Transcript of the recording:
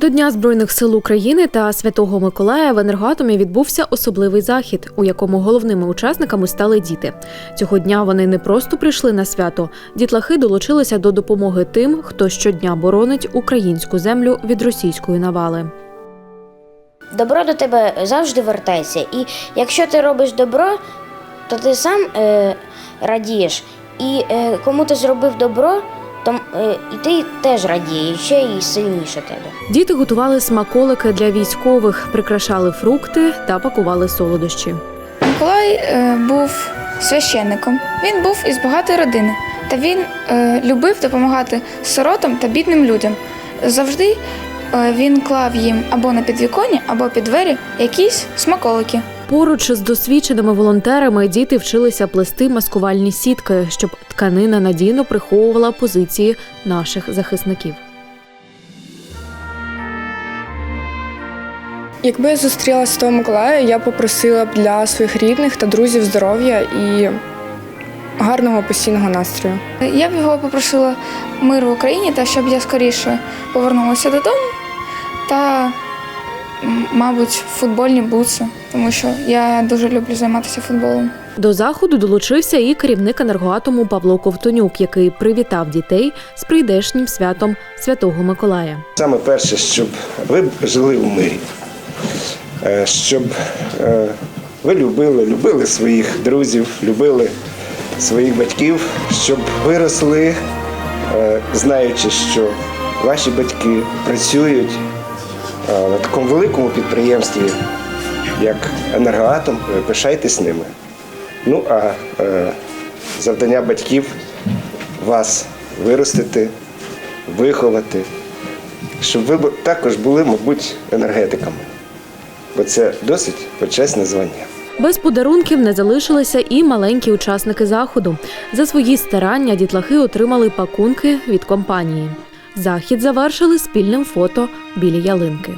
До Дня Збройних сил України та Святого Миколая в енергоатомі відбувся особливий захід, у якому головними учасниками стали діти. Цього дня вони не просто прийшли на свято. Дітлахи долучилися до допомоги тим, хто щодня боронить українську землю від російської навали. Добро до тебе завжди вертається. І якщо ти робиш добро, то ти сам е, радієш. І е, кому ти зробив добро, то е, і ти теж радієш, ще і сильніше тебе. Діти готували смаколики для військових, прикрашали фрукти та пакували солодощі. Миколай е, був священником. Він був із багатої родини, та він е, любив допомагати сиротам та бідним людям. Завжди е, він клав їм або на підвіконня, або під двері якісь смаколики. Поруч з досвідченими волонтерами діти вчилися плести маскувальні сітки, щоб тканина надійно приховувала позиції наших захисників. Якби я зустріла Святого Миколая, я попросила б для своїх рідних та друзів здоров'я і гарного постійного настрою. Я б його попросила миру в Україні та щоб я скоріше повернулася додому та, мабуть, футбольні бутси, тому що я дуже люблю займатися футболом. До заходу долучився і керівник енергоатому Павло Ковтонюк, який привітав дітей з прийдешнім святом Святого Миколая. Саме перше, щоб ви жили у мирі, Е, щоб е, ви любили, любили своїх друзів, любили своїх батьків, щоб виросли, е, знаючи, що ваші батьки працюють на такому великому підприємстві, як енергоатом, пишайтесь ними. Ну а е, завдання батьків вас виростити, виховати, щоб ви також були, мабуть, енергетиками. Бо це досить почесне звання. Без подарунків не залишилися і маленькі учасники заходу. За свої старання дітлахи отримали пакунки від компанії. Захід завершили спільним фото біля ялинки.